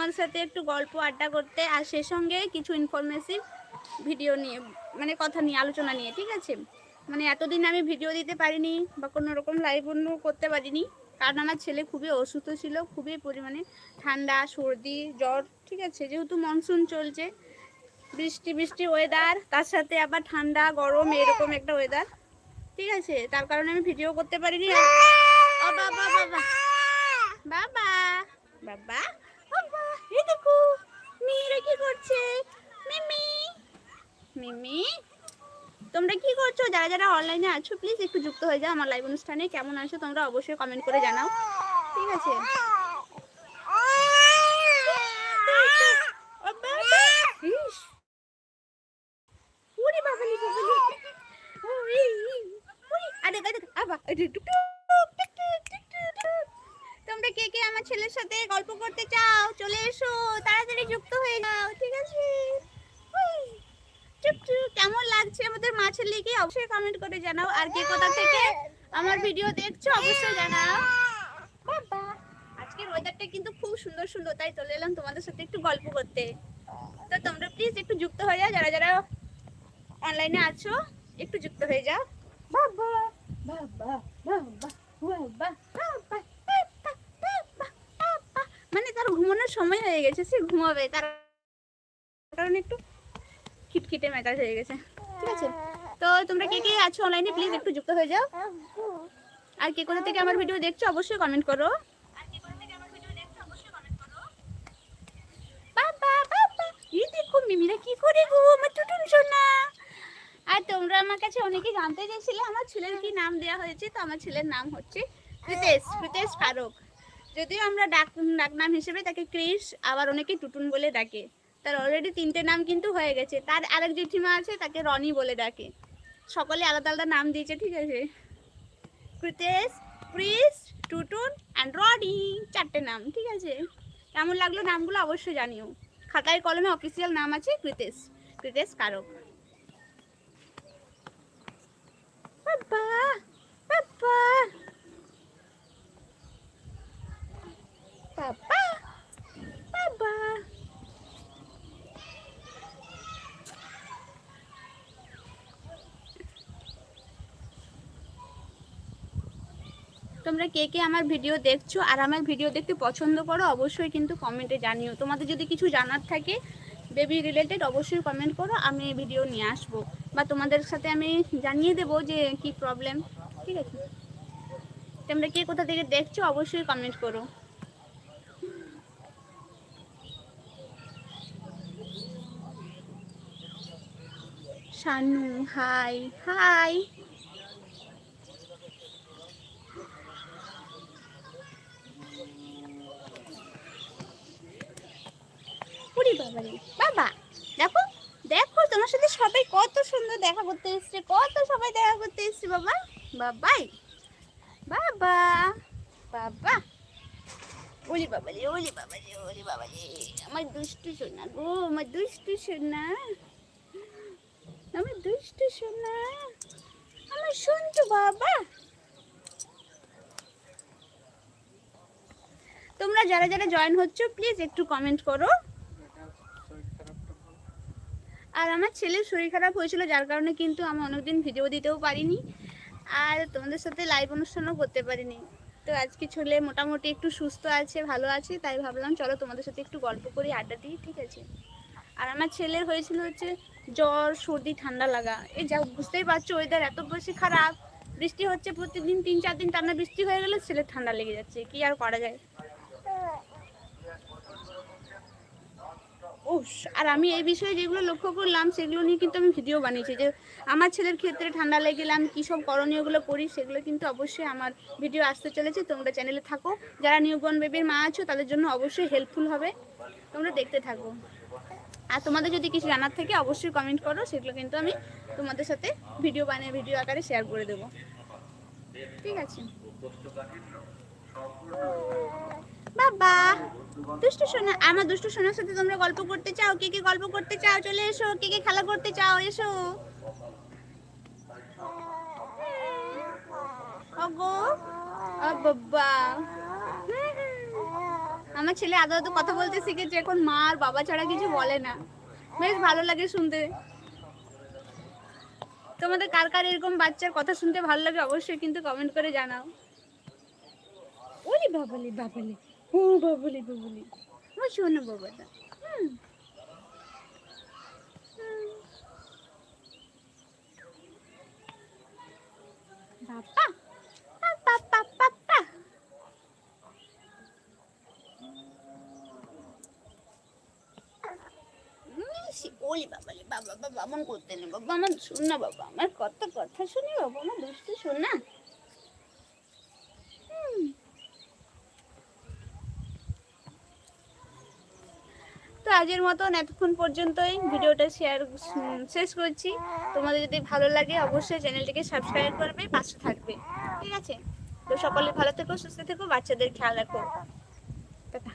তোমাদের সাথে একটু গল্প, আড্ডা করতে আর সে সঙ্গে কিছু ইনফরমেটিভ ভিডিও নিয়ে মানে কথা নিয়ে, আলোচনা নিয়ে, ঠিক আছে? মানে এতদিন আমি ভিডিও দিতে পারিনি বা কোনো রকম লাইভ করতে পারিনি। কারণ আমার ছেলে খুবই অসুস্থ ছিল, খুবই পরিমাণে ঠান্ডা, সর্দি, জ্বর, ঠিক আছে? যেহেতু মনসুন চলছে, বৃষ্টি বৃষ্টি ওয়েদার তার সাথে আবার ঠান্ডা, গরম, এরকম একটা ওয়েদার ঠিক আছে? তার কারণে আমি ভিডিও করতে পারিনি। বাবা বাবা বাবা বাবা। এই দেখো মেয়েরা কি করছে? মিমি? মিমি? তোমরা কি করছ? যারা যারা অনলাইনে আছো প্লিজ একটু যুক্ত হয়ে যাও আমার লাইভ অনুষ্ঠানে। কেমন আছো তোমরা অবশ্যই কমেন্ট করে জানাও। ঠিক আছে? আরে, আরে, আবা, তোমরা কে কে আমার ছেলের সাথে গল্প করতে চাও? চলে এসো তাড়াতাড়ি যুক্ত হয়ে যাও ঠিক আছে। কেমন লাগছে আমাদের মা ছেলেকে অবশ্যই কমেন্ট করে জানাও। আর কে কোথা থেকে আমার ভিডিও দেখছ অবশ্যই জানাও। বাবা আজকের ওয়েদারটা কিন্তু খুব সুন্দর সুন্দর তাই চলে এলাম তোমাদের সাথে একটু গল্প করতে। তো তোমরা প্লিজ একটু যুক্ত হয়ে যাও যারা যারা অনলাইনে আছো একটু যুক্ত হয়ে যাও। বাবা বাবা বাবা, বাবা, বাবা। মানে তার ঘুমানোর সময় হয়ে গেছে, সে ঘুমাবে। তার কারণে একটু খিটখিটে মেজাজ হয়ে গেছে। ঠিক আছে? তো তোমরা কে কে আছো অনলাইনে প্লিজ একটু যুক্ত হয়ে যাও। আর কে কোথা থেকে আমার ভিডিও দেখছ, অবশ্যই কমেন্ট করো। মিমিরা গো, আমার আর তোমরা আমার কাছে জানতে চাইছিলে আমার ছেলের কি নাম দেওয়া হয়েছে, তো আমার ছেলের নাম হচ্ছে কৃতেশ কৃতেশ ফারুক। যদিও আমরা ডাক ডাক নাম হিসেবে তাকে ক্রিস আবার অনেকে টুটুন বলে ডাকে। তার অলরেডি তিনটে নাম কিন্তু হয়ে গেছে। তার আরেক জেঠিমা আছে, তাকে রনি বলে ডাকে। সকলে আলাদা আলাদা নাম দিয়েছে, ঠিক আছে? কৃতেশ ক্রিস টুটুন অ্যান্ড রনি, চারটে নাম, ঠিক আছে? কেমন লাগল নামগুলো অবশ্যই জানিও। খাতায় কলমে অফিসিয়াল নাম আছে কৃতেশ। কৃতেশ কারক। বাবা বাবা! বাবা বাবা তোমরা কে কে আমার ভিডিও দেখছ আর আমার ভিডিও দেখতে পছন্দ করো, অবশ্যই কিন্তু কমেন্টে জানিও। তোমাদের যদি কিছু জানার থাকে বেবি রিলেটেড অবশ্যই কমেন্ট করো, আমি ভিডিও নিয়ে আসব। বা তোমাদের সাথে আমি জানিয়ে দেবো যে কি প্রবলেম ঠিক আছে? তোমরা কে কোথা থেকে দেখছ, অবশ্যই কমেন্ট করো। Shanu, hi hi. ওরে বাবা রে। বাবা, দেখো দেখো, তোমার সাথে সবাই কত সুন্দর দেখা করতে এসছে, কত সবাই দেখা করতে এসছে, বাবা। বাবাই। বাবা বাবা। ওলি বাবা রে ওলি বাবা রে ওলি বাবা রে। আমার দুষ্টু সোনা গো, আমার দুষ্টু সোনা। আমার দুষ্টু সোনা। আমার শুনছো বাবা। তোমরা যারা যারা জয়েন হচ্ছ প্লিজ একটু কমেন্ট করো। আর আমার ছেলের শরীর খারাপ হয়েছিল, যার কারণে কিন্তু আমি অনেকদিন ভিডিও দিতেও পারিনি। আর তোমাদের সাথে লাইভ অনুষ্ঠানও করতে পারিনি। তো আজকে ছেলে মোটামুটি একটু সুস্থ আছে, ভালো আছে, তাই ভাবলাম চলো তোমাদের সাথে একটু গল্প করি, আড্ডা দিই, ঠিক আছে? আর আমার ছেলের হয়েছিল হচ্ছে জ্বর, সর্দি, ঠান্ডা লাগা। এই যা, বুঝতেই পারছ ওয়েদার এত বেশি খারাপ। বৃষ্টি হচ্ছে প্রতিদিন তিন, চার দিন টানা বৃষ্টি হয়ে গেলে ছেলে ঠান্ডা লেগে যাচ্ছে। কি আর করা যায়? আর আমি এই বিষয়ে যেগুলো লক্ষ্য করলাম, সেগুলো নিয়ে কিন্তু আমি ভিডিও বানিয়েছি। যে আমার ছেলের ক্ষেত্রে ঠান্ডা লেগে গেলে আমি কী সব করণীয়গুলো করি, সেগুলো কিন্তু অবশ্যই আমার ভিডিও আসতে চলেছে। তোমরা চ্যানেলে থাকো। যারা নিউবর্ন বেবির মা আছো, তাদের জন্য অবশ্যই হেল্পফুল হবে। তোমরা দেখতে থাকো। আর তোমাদের যদি কিছু জানার থাকে, অবশ্যই কমেন্ট করো। সেগুলো কিন্তু আমি তোমাদের সাথে ভিডিও বানিয়ে ভিডিও আকারে শেয়ার করে দেবো। ঠিক আছে। বাবা, দুষ্টু সোনা, আমার দুষ্টু সোনার সাথে তোমরা গল্প করতে চাও? কে কে গল্প করতে চাও? চলে এসো। কে কে খেলা করতে চাও? এসো। ও বাবা। আমার ছেলে আদৌ আদৌ কথা বলতে শিখেছে এখন মা আর বাবা ছাড়া কিছু বলে না। বেশ ভালো লাগে শুনতে। তোমাদের কার কার এরকম বাচ্চার কথা শুনতে ভালো লাগে অবশ্যই কিন্তু কমেন্ট করে জানাও। ওলি বাবালি বাবালি ও বাবালি বাবালি। ও শোনো বাবাটা বাবা ওলি বাবা বাবা বাবা আমার করতে নেই, বাবা, আমার শোন না, বাবা, আমার কত কথা শুনি, বাবা, আমার দুষ্টু শোন না। তো আজের মতন এতক্ষণ পর্যন্তই ভিডিওটা শেয়ার শেষ করছি। তোমাদের যদি ভালো লাগে, অবশ্যই চ্যানেলটিকে সাবস্ক্রাইব করবে, পাশে থাকবে। ঠিক আছে? তো সকলে ভালো থেকো, সুস্থ থেকো, বাচ্চাদের খেয়াল রাখো। টাটা।